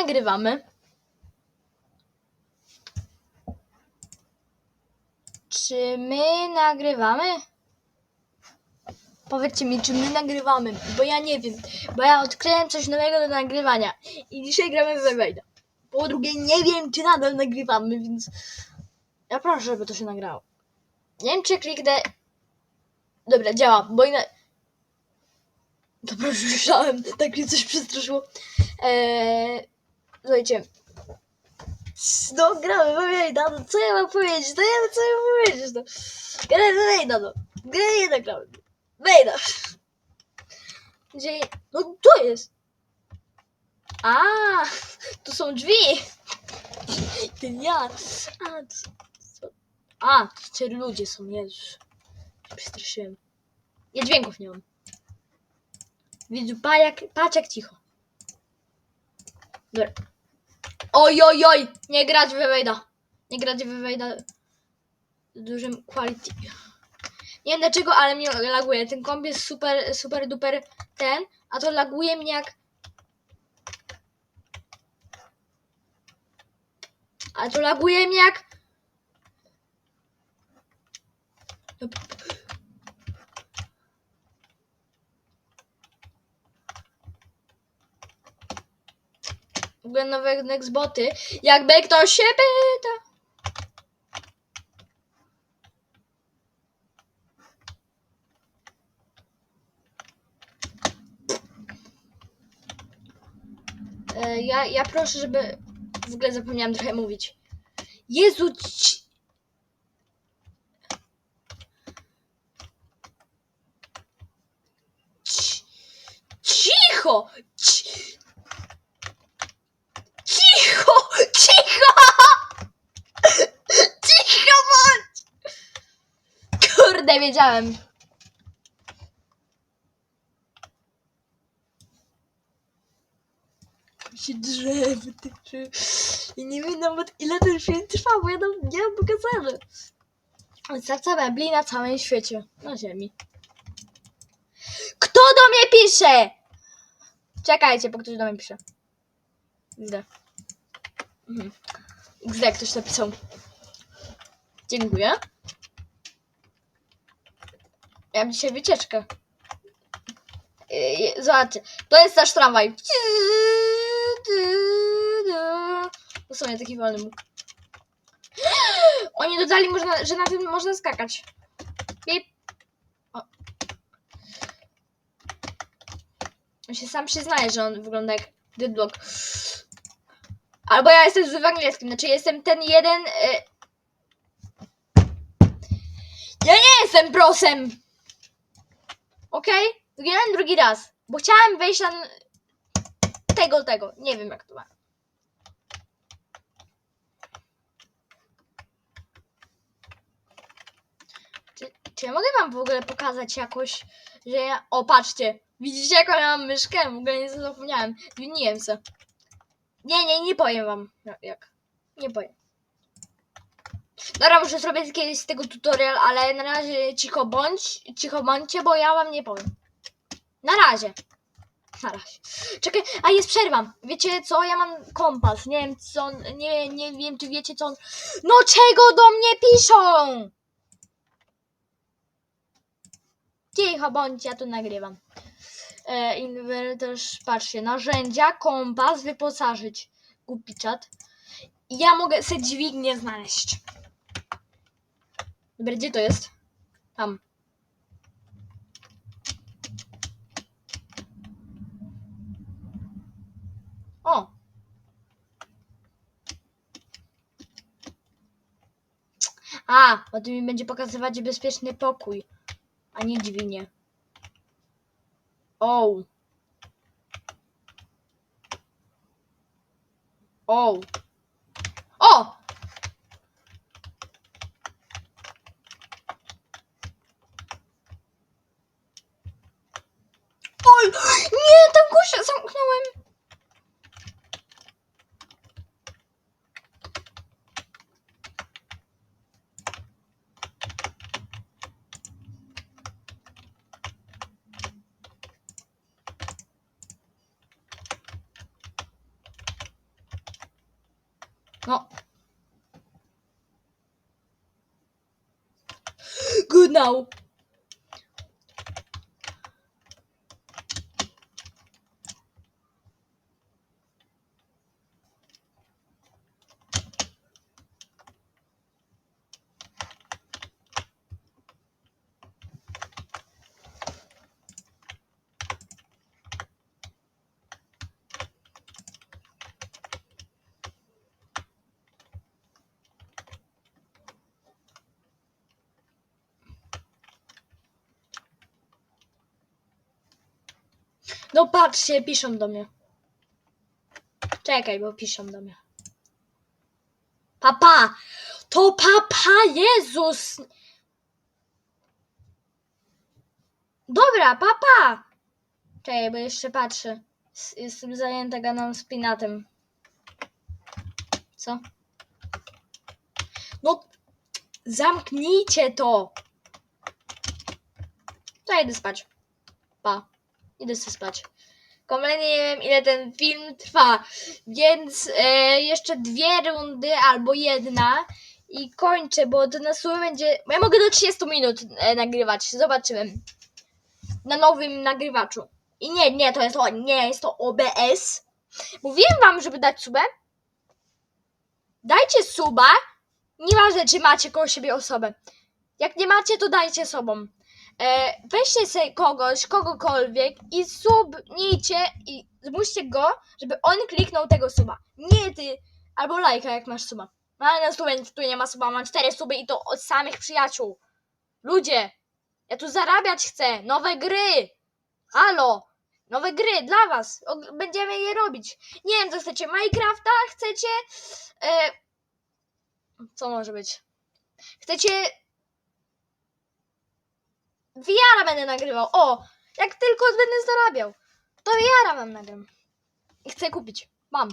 nagrywamy? Czy my nagrywamy? Powiedzcie mi, czy my nagrywamy, bo ja nie wiem, bo ja odkryłem coś nowego do nagrywania i dzisiaj gramy w Wejda. Po drugie, nie wiem, czy nadal nagrywamy, więc ja proszę, żeby to się nagrało. Nie wiem, czy kliknę... Dobra, działa, bo inna... Dobra, już słyszałem, tak mnie coś przestraszyło. Eee, słuchajcie. No, gramy Wejda, no co ja mam powiedzieć? No ja co ja mam powiedzieć, no. Gramy Wejda, no. Grę jednak gramy. Wejda. Gdzie... No, to jest. A, tu są drzwi. Ja. A, to, są-? A, cztery ludzie są, Jezus. Przestraszyłem. Ja dźwięków nie mam. Widzu, patrz jak, patrz jak cicho. Dobra. Oj, oj, oj! Nie grać w Wejda. Nie grać w Wejda z dużym quality. Nie wiem dlaczego, ale mnie laguje. Ten komp jest super, super duper ten, a to laguje mnie jak... A to laguje mnie jak... ogóle nowe Nexboty. Jakby ktoś się pyta. E, Ja, ja proszę, żeby. W ogóle zapomniałam trochę mówić. Jezu! ci- ci- Cicho! Ci- Cicho! Cicho! Cicho bądź! Kurde, wiedziałem. się drzew, tyczy. I nie wiem nawet ile ten film trwa, bo ja tam nie mam pokazane. Serca mebli na całym świecie. Na ziemi. Kto do mnie pisze? Czekajcie, bo ktoś do mnie pisze. XD. Mhm. XD ktoś napisał. Dziękuję. Ja mam dzisiaj wycieczkę. Yy, Zobaczcie, to jest nasz tramwaj. To są nie taki wolny mógł. Oni dodali, można, że na tym można skakać. Pip. O. On się sam przyznaje, że on wygląda jak deadlock. Albo ja jestem zły w angielskim, znaczy jestem ten jeden... Y... Ja nie jestem prosem! Okej? Wygrałem drugi raz, bo chciałem wejść na tego, tego. Nie wiem jak to ma. Czy, czy ja mogę wam w ogóle pokazać jakoś, że ja... O, patrzcie. Widzicie jaką ja mam myszkę? W ogóle nie zapomniałem. Zmieniłem se. Nie, nie, nie powiem wam jak- jak. Nie powiem. Dobra, muszę zrobić kiedyś z tego tutorial, ale na razie cicho bądź, cicho bądźcie, bo ja wam nie powiem. Na razie. Na razie. Czekaj, a jest przerwa. Wiecie co? Ja mam kompas. Nie wiem co nie, nie wiem czy wiecie co on... No czego do mnie piszą? Cicho bądź, ja tu nagrywam. E, inwerter, patrzcie, narzędzia, kompas, wyposażyć. Głupi czat. Ja mogę sobie dźwignię znaleźć. Dobra, gdzie to jest? Tam. O! A, bo to mi będzie pokazywać bezpieczny pokój, a nie dźwignię. O! O! Now. No patrzcie, piszą do mnie. Czekaj, bo piszą do mnie. Papa! To papa, Jezus! Dobra, papa! Czekaj, bo jeszcze patrzę. Jestem zajęta ganą z pinatem. Co? No, zamknijcie to! Idę spać. Pa. Idę sobie spać. Kompletnie nie wiem, ile ten film trwa, więc e, jeszcze dwie rundy albo jedna i kończę, bo to na sumie będzie. Ja mogę do 30 minut e, nagrywać. Zobaczymy. Na nowym nagrywaczu. I nie, nie, to jest o, nie, jest to OBS. Mówiłem wam, żeby dać subę. Dajcie suba. Nieważne, czy macie koło siebie osobę. Jak nie macie, to dajcie sobą. E, weźcie sobie kogoś, kogokolwiek i subnijcie i zmuście go, żeby on kliknął tego suba. Nie ty, albo lajka jak masz suba. No ale na sumie tu nie ma suba, mam cztery suby i to od samych przyjaciół. Ludzie, ja tu zarabiać chcę, nowe gry. Halo, nowe gry dla was, Og- będziemy je robić. Nie wiem co chcecie, Minecrafta chcecie? E, co może być? Chcecie VR będę nagrywał. O! Jak tylko będę zarabiał, to VR wam nagram. I chcę kupić. Mam.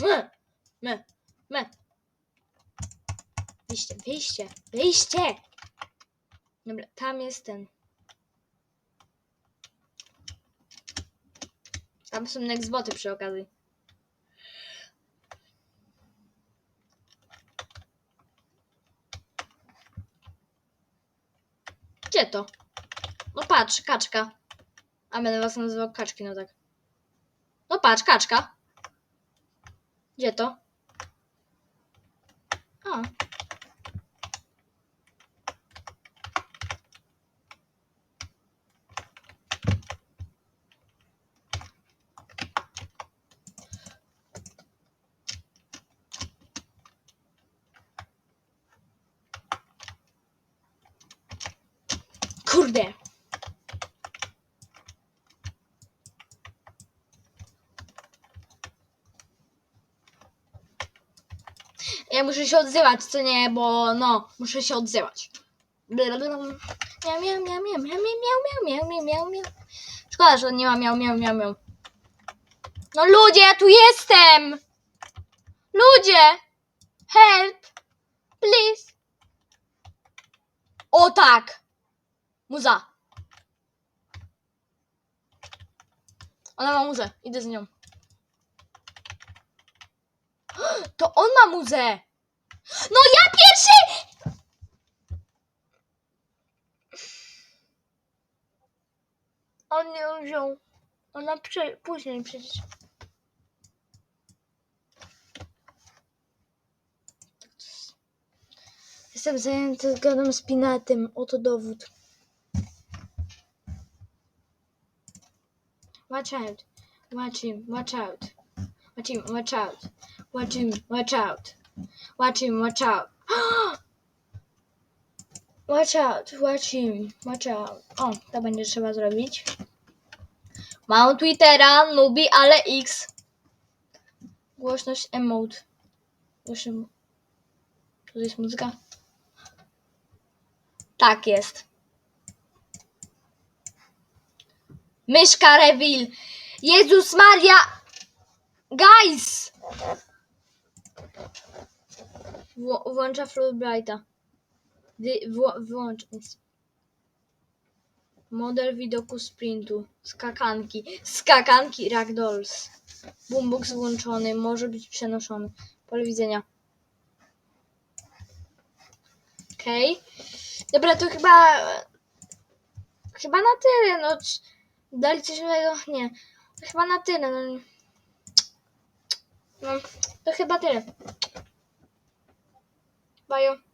Me, me, me. Wyjście, wyjście, wyjście! Dobra, tam jest ten. Tam są nextboty przy okazji. To? No patrz, kaczka. A będę was nazywał kaczki, no tak. No patrz, kaczka. Gdzie to? A. Kurde. Ja muszę się odzywać, co nie, bo no, muszę się odzywać. Miau, miau, miau, miau, miau, miau, miau, miau, miau. Szkoda, że nie ma miau, miau, miau, miau. No ludzie, ja tu jestem! Ludzie! Help! Please! O tak! Muza! Ona ma muzę, idę z nią. To on ma muzę! No ja pierwszy! On ją wziął. Ona prze- później przecież. Jestem zajęty zgadem z pinatem. Oto dowód. Watch out. Watch him. Watch out. Watch him. Watch out. Watch him. Watch out. Watch him. Watch out. Watch out. Watch him. Watch out. O, to będzie trzeba zrobić. Mam Twittera, Nubi, ale X. Głośność emote. Głośność. Tu jest muzyka. Tak jest. Myszka Reveal. Jezus Maria. Guys. Wło- włącza Fulbrighta. Wło- Włącz. Model widoku sprintu. Skakanki. Skakanki Ragdolls. Boombox włączony, może być przenoszony. Pole widzenia. Okej. Dobra, to chyba... Chyba na tyle, no. Dali coś nowego? Nie. To chyba na tyle, no. No, to chyba tyle. Bajo.